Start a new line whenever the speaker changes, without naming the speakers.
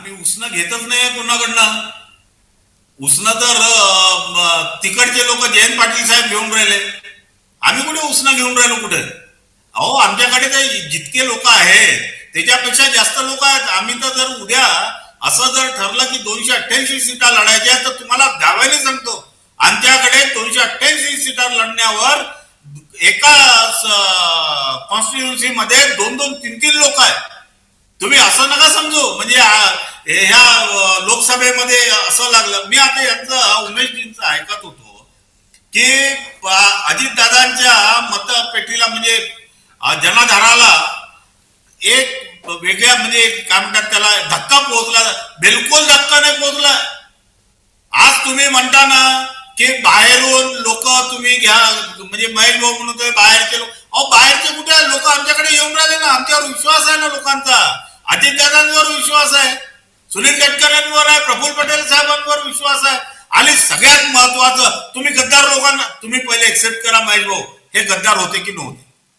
आम्ही उसनं घेतच नाही कोणाकडनं. उसनं तर तिकडचे लोक जयंत पाटील साहेब घेऊन राहिले. आम्ही कुठे उसनं घेऊन राहिलो कुठे? अहो आमच्याकडे तर जितके लोक आहेत त्याच्यापेक्षा जास्त लोक आहेत. आम्ही तर जर उद्या असं जर ठरलं की दोनशे अठ्ठ्याऐंशी सीटा लढायच्या तर तुम्हाला दाव्याने सांगतो. आमच्याकडे दोनशे अठ्ठ्याऐंशी सीटा लढण्यावर एका कॉन्स्टिट्युन्सी मध्ये दोन दोन तीन तीन लोक आहेत. तुम्ही असं नका समजू. म्हणजे ह्या लोकसभेमध्ये असं लागलं. मी आता यांचं उमेशजींचं ऐकत होतो की अजितदादांच्या मतपेटीला म्हणजे जनाधाराला एक वेगळ्या म्हणजे काय म्हणतात त्याला धक्का पोहोचला. बिलकुल धक्का नाही पोहोचला. आज तुम्ही म्हणता ना की बाहेरून लोक तुम्ही घ्या म्हणजे महेश भाऊ म्हणतोय बाहेरचे लोक अहो बाहेरचे कुठे? लोक आमच्याकडे येऊन राहिले ना. आमच्यावर विश्वास आहे ना लोकांचा. अजितदादांवर विश्वास आहे. सुनील गडकरींवर आहे प्रफुल्ल पटेल साहेबांवर विश्वास आहे. आणि सगळ्यात महत्वाचं तुम्ही गद्दार लोकांना तुम्ही पहिले एक्सेप्ट करा महेश भाऊ. हे गद्दार होते की नव्हते?